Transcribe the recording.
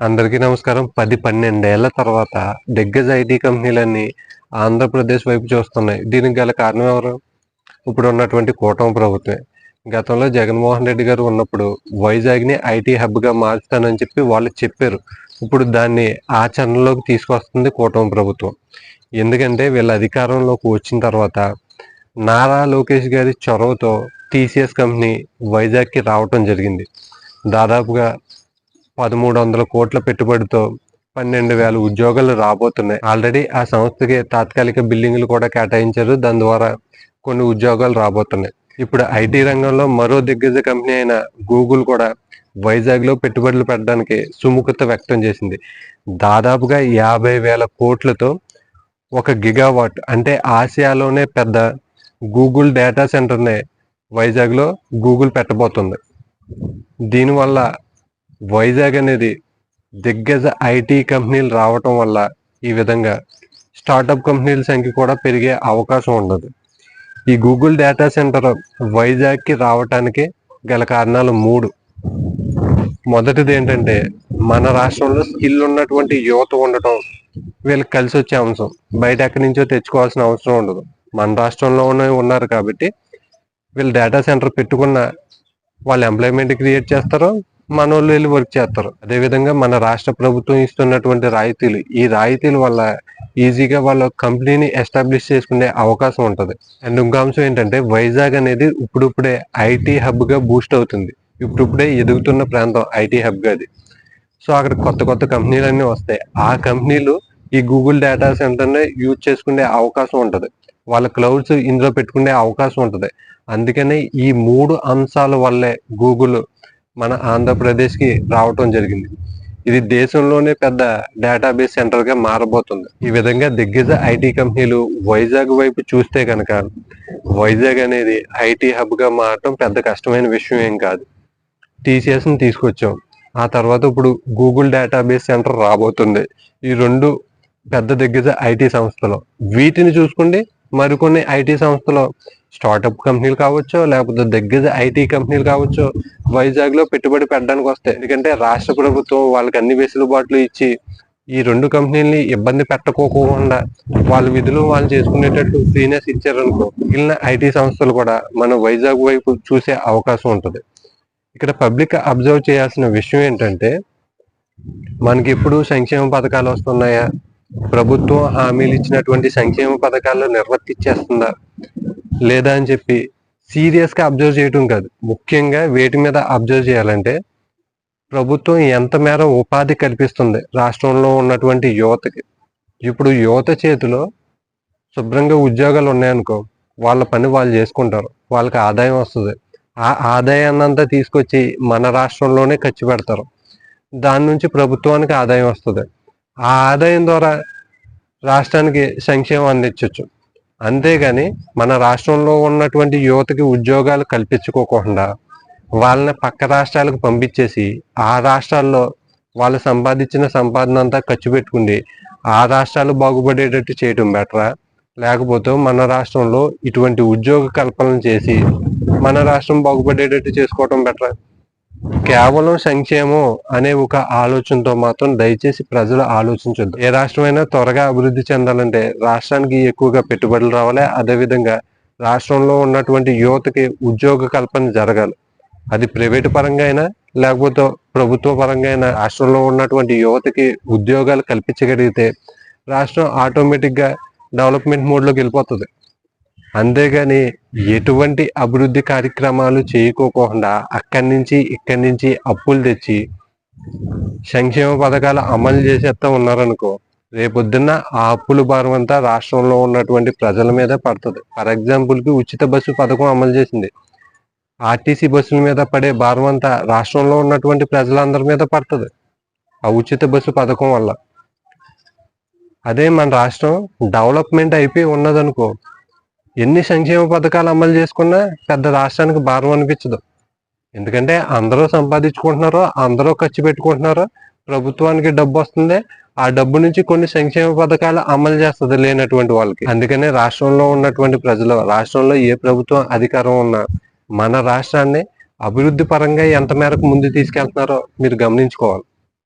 అందరికీ నమస్కారం. పది పన్నెండేళ్ళ తర్వాత దిగ్గజ ఐటీ కంపెనీలన్నీ ఆంధ్రప్రదేశ్ వైపు చూస్తున్నాయి. దీనికి గల కారణం ఎవరు? ఇప్పుడు ఉన్నటువంటి కూటమి ప్రభుత్వమే. గతంలో జగన్మోహన్ రెడ్డి గారు ఉన్నప్పుడు వైజాగ్ని ఐటీ హబ్గా మార్చుతానని చెప్పి వాళ్ళు చెప్పారు. ఇప్పుడు దాన్ని ఆచరణలోకి తీసుకొస్తుంది కూటమి ప్రభుత్వం. ఎందుకంటే వీళ్ళ అధికారంలోకి వచ్చిన తర్వాత నారా లోకేష్ గారి చొరవతో టీసీఎస్ కంపెనీ వైజాగ్కి రావటం జరిగింది. దాదాపుగా పదమూడు వందల కోట్ల పెట్టుబడితో పన్నెండు వేల ఉద్యోగాలు రాబోతున్నాయి. ఆల్రెడీ ఆ సంస్థకి తాత్కాలిక బిల్డింగ్లు కూడా కేటాయించారు. దాని ద్వారా కొన్ని ఉద్యోగాలు రాబోతున్నాయి. ఇప్పుడు ఐటీ రంగంలో మరో దిగ్గజ కంపెనీ అయిన గూగుల్ కూడా వైజాగ్లో పెట్టుబడులు పెట్టడానికి సుముఖత వ్యక్తం చేసింది. దాదాపుగా యాభై వేల కోట్లతో ఒక గిగావాట్ అంటే ఆసియాలోనే పెద్ద గూగుల్ డేటా సెంటర్ని వైజాగ్లో గూగుల్ పెట్టబోతుంది. దీనివల్ల వైజాగ్ అనేది దిగ్గజ ఐటీ కంపెనీలు రావటం వల్ల ఈ విధంగా స్టార్టప్ కంపెనీల సంఖ్య కూడా పెరిగే అవకాశం ఉండదు. ఈ గూగుల్ డేటా సెంటర్ వైజాగ్కి రావటానికి గల కారణాలు మూడు. మొదటిది ఏంటంటే మన రాష్ట్రంలో స్కిల్ ఉన్నటువంటి యువత ఉండటం వీళ్ళకి కలిసి వచ్చే అంశం. బయట ఎక్కడి నుంచో తెచ్చుకోవాల్సిన అవసరం ఉండదు. మన రాష్ట్రంలోనే ఉన్నారు కాబట్టి వీళ్ళు డేటా సెంటర్ పెట్టుకున్న వాళ్ళు ఎంప్లాయ్మెంట్ క్రియేట్ చేస్తారు మన వాళ్ళు వెళ్ళి వర్క్ చేస్తారు. అదేవిధంగా మన రాష్ట్ర ప్రభుత్వం ఇస్తున్నటువంటి రాయితీలు ఈ రాయితీల వల్ల ఈజీగా వాళ్ళ కంపెనీని ఎస్టాబ్లిష్ చేసుకునే అవకాశం ఉంటుంది. అండ్ ఇంకో అంశం ఏంటంటే వైజాగ్ అనేది ఇప్పుడిప్పుడే ఐటీ హబ్గా బూస్ట్ అవుతుంది. ఇప్పుడిప్పుడే ఎదుగుతున్న ప్రాంతం ఐటీ హబ్గా అది. సో అక్కడ కొత్త కొత్త కంపెనీలు అన్నీ వస్తాయి. ఆ కంపెనీలు ఈ గూగుల్ డేటా సెంటర్ని యూజ్ చేసుకునే అవకాశం ఉంటుంది. వాళ్ళ క్లౌడ్స్ ఇందులో పెట్టుకునే అవకాశం ఉంటుంది. అందుకనే ఈ మూడు అంశాల వల్లే గూగుల్ మన ఆంధ్రప్రదేశ్కి రావటం జరిగింది. ఇది దేశంలోనే పెద్ద డేటాబేస్ సెంటర్గా మారబోతుంది. ఈ విధంగా దిగ్గజ ఐటీ కంపెనీలు వైజాగ్ వైపు చూస్తే కనుక వైజాగ్ అనేది ఐటీ హబ్గా మారటం పెద్ద కష్టమైన విషయం ఏం కాదు. టీసీఎస్ని తీసుకొచ్చాం. ఆ తర్వాత ఇప్పుడు గూగుల్ డేటాబేస్ సెంటర్ రాబోతుంది. ఈ రెండు పెద్ద దిగ్గజ ఐటీ సంస్థలు. వీటిని చూసుకోండి మరికొన్ని ఐటీ సంస్థలు స్టార్టప్ కంపెనీలు కావచ్చు లేకపోతే దగ్గర ఐటీ కంపెనీలు కావచ్చు వైజాగ్లో పెట్టుబడి పెట్టడానికి వస్తాయి. ఎందుకంటే రాష్ట్ర ప్రభుత్వం వాళ్ళకి అన్ని వెసులుబాట్లు ఇచ్చి ఈ రెండు కంపెనీలని ఇబ్బంది పెట్టకోకుండా వాళ్ళ విధులు వాళ్ళు చేసుకునేటట్టు ఫ్రీనెస్ ఇచ్చారనుకో మిగిలిన ఐటీ సంస్థలు కూడా మన వైజాగ్ వైపు చూసే అవకాశం ఉంటుంది. ఇక్కడ పబ్లిక్ అబ్జర్వ్ చేయాల్సిన విషయం ఏంటంటే మనకి ఎప్పుడు సంక్షేమ పథకాలు వస్తున్నాయా? ప్రభుత్వం హామీలు ఇచ్చినటువంటి సంక్షేమ పథకాలు నిర్వర్తించేస్తుందా? లేదా అని చెప్పి సీరియస్గా అబ్జర్వ్ చేయటం కాదు. ముఖ్యంగా వేటి మీద అబ్జర్వ్ చేయాలంటే ప్రభుత్వం ఎంత మేర ఉపాధి కల్పిస్తుంది. రాష్ట్రంలో ఉన్నటువంటి యువతకి. ఇప్పుడు యువత చేతిలో శుభ్రంగా ఉద్యోగాలు ఉన్నాయనుకో వాళ్ళ పని వాళ్ళు చేసుకుంటారు. వాళ్ళకి ఆదాయం వస్తుంది. ఆ ఆదాయాన్నంతా తీసుకొచ్చి మన రాష్ట్రంలోనే ఖర్చు పెడతారు. దాని నుంచి ప్రభుత్వానికి ఆదాయం వస్తుంది. ఆ ఆదాయం ద్వారా రాష్ట్రానికి సంక్షేమం అందించవచ్చు అంతేగాని మన రాష్ట్రంలో ఉన్నటువంటి యువతకి ఉద్యోగాలు కల్పించుకోకుండా వాళ్ళని పక్క రాష్ట్రాలకు పంపించేసి ఆ రాష్ట్రాల్లో వాళ్ళు సంపాదించిన సంపాదన అంతా ఖర్చు పెట్టుకుంది ఆ రాష్ట్రాలు బాగుపడేటట్టు చేయటం బెటరా? లేకపోతే మన రాష్ట్రంలో ఇటువంటి ఉద్యోగ కల్పన చేసి మన రాష్ట్రం బాగుపడేటట్టు చేసుకోవటం బెటరా? కేవలం సంక్షేమం అనే ఒక ఆలోచనతో మాత్రం దయచేసి ప్రజలు ఆలోచించొద్దు. ఏ రాష్ట్రమైనా త్వరగా అభివృద్ధి చెందాలంటే రాష్ట్రానికి ఎక్కువగా పెట్టుబడులు రావాలి. అదేవిధంగా రాష్ట్రంలో ఉన్నటువంటి యువతకి ఉద్యోగ కల్పన జరగాలి. అది ప్రైవేట్ పరంగా అయినా లేకపోతే ప్రభుత్వ పరంగా అయినా రాష్ట్రంలో ఉన్నటువంటి యువతకి ఉద్యోగాలు కల్పించగలిగితే రాష్ట్రం ఆటోమేటిక్గా డెవలప్మెంట్ మోడ్లోకి వెళ్ళిపోతుంది. అంతేగాని ఎటువంటి అభివృద్ధి కార్యక్రమాలు చేయకోకుండా అక్కడి నుంచి ఇక్కడి నుంచి అప్పులు తెచ్చి సంక్షేమ పథకాలు అమలు చేసేస్తా ఉన్నారనుకో రేపొద్దున్న ఆ అప్పుల భారం అంతా రాష్ట్రంలో ఉన్నటువంటి ప్రజల మీద పడుతుంది. ఫర్ ఎగ్జాంపుల్కి ఉచిత బస్సు పథకం అమలు చేసింది. ఆర్టీసీ బస్సుల మీద పడే భారం అంతా రాష్ట్రంలో ఉన్నటువంటి ప్రజలందరి మీద పడుతుంది. ఆ ఉచిత బస్సు పథకం వల్ల. అదే మన రాష్ట్రం డెవలప్మెంట్ అయిపోయి ఉన్నదనుకో ఎన్ని సంక్షేమ పథకాలు అమలు చేసుకున్నా పెద్ద రాష్ట్రానికి భారం అనిపించదు. ఎందుకంటే అందరూ సంపాదించుకుంటున్నారో అందరూ ఖర్చు పెట్టుకుంటున్నారో ప్రభుత్వానికి డబ్బు వస్తుంది ఆ డబ్బు నుంచి కొన్ని సంక్షేమ పథకాలు అమలు చేస్తుంది లేనటువంటి వాళ్ళకి. అందుకనే రాష్ట్రంలో ఉన్నటువంటి ప్రజలు రాష్ట్రంలో ఏ ప్రభుత్వం అధికారం ఉన్నా మన రాష్ట్రాన్ని అభివృద్ధి పరంగా ఎంత మేరకు ముందు తీసుకెళ్తున్నారో మీరు గమనించుకోవాలి.